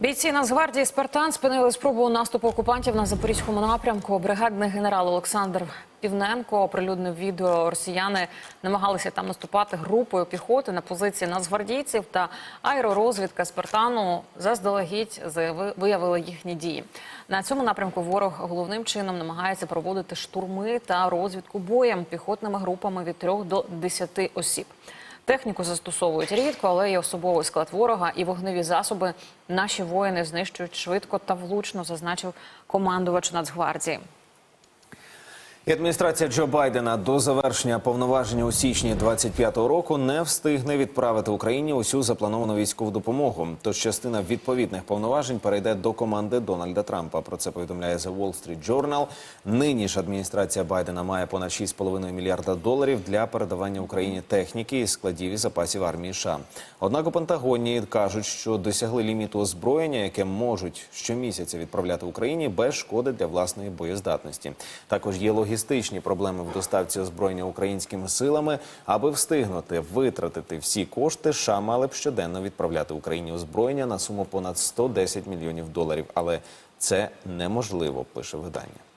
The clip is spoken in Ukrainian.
Бійці Нацгвардії Спартан спинили спробу наступу окупантів на запорізькому напрямку. Бригадний генерал Олександр Півненко оприлюднив відео. Росіяни намагалися там наступати групою піхоти на позиції нацгвардійців та аеророзвідка Спартану заздалегідь виявила їхні дії. На цьому напрямку ворог головним чином намагається проводити штурми та розвідку боєм піхотними групами від 3 до 10 осіб. Техніку застосовують рідко, але і особовий склад ворога і вогневі засоби наші воїни знищують швидко та влучно, зазначив командувач Нацгвардії. І адміністрація Джо Байдена до завершення повноваження у січні 25-го року не встигне відправити Україні усю заплановану військову допомогу. Тож частина відповідних повноважень перейде до команди Дональда Трампа. Про це повідомляє The Wall Street Journal. Нині ж адміністрація Байдена має понад 6,5 мільярда доларів для передавання Україні техніки із складів і запасів армії США. Однак у Пентагоні кажуть, що досягли ліміту озброєння, яке можуть щомісяця відправляти Україні без шкоди для власної боєздатності. Також є логістичні проблеми в доставці озброєння українськими силами. Аби встигнути витратити всі кошти, США мали б щоденно відправляти Україні озброєння на суму понад 110 мільйонів доларів. Але це неможливо, пише видання.